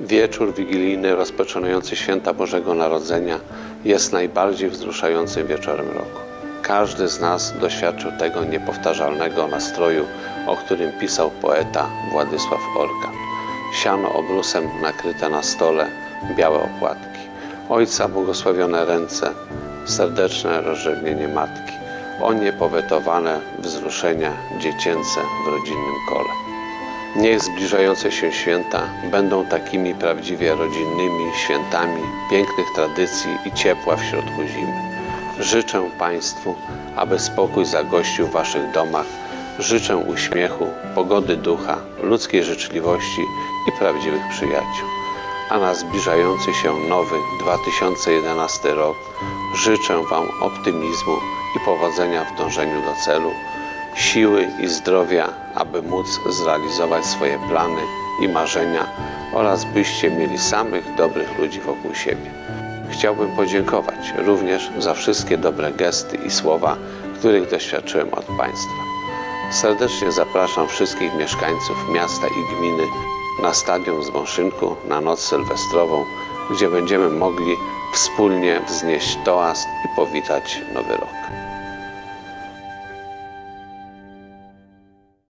Wieczór wigilijny rozpoczynający święta Bożego Narodzenia jest najbardziej wzruszającym wieczorem roku. Każdy z nas doświadczył tego niepowtarzalnego nastroju, o którym pisał poeta Władysław Orkan. Siano obrusem nakryte na stole, białe opłatki. Ojca błogosławione ręce, serdeczne rozrzewnienie matki. O niepowetowane wzruszenia dziecięce w rodzinnym kole. Niech zbliżające się święta będą takimi prawdziwie rodzinnymi świętami pięknych tradycji i ciepła w środku zimy. Życzę Państwu, aby spokój zagościł w Waszych domach. Życzę uśmiechu, pogody ducha, ludzkiej życzliwości i prawdziwych przyjaciół. A na zbliżający się nowy 2011 rok życzę Wam optymizmu i powodzenia w dążeniu do celu siły i zdrowia, aby móc zrealizować swoje plany i marzenia oraz byście mieli samych dobrych ludzi wokół siebie. Chciałbym podziękować również za wszystkie dobre gesty i słowa, których doświadczyłem od Państwa. Serdecznie zapraszam wszystkich mieszkańców miasta i gminy na stadion z Mąszynku na noc sylwestrową, gdzie będziemy mogli wspólnie wznieść toast i powitać nowy rok.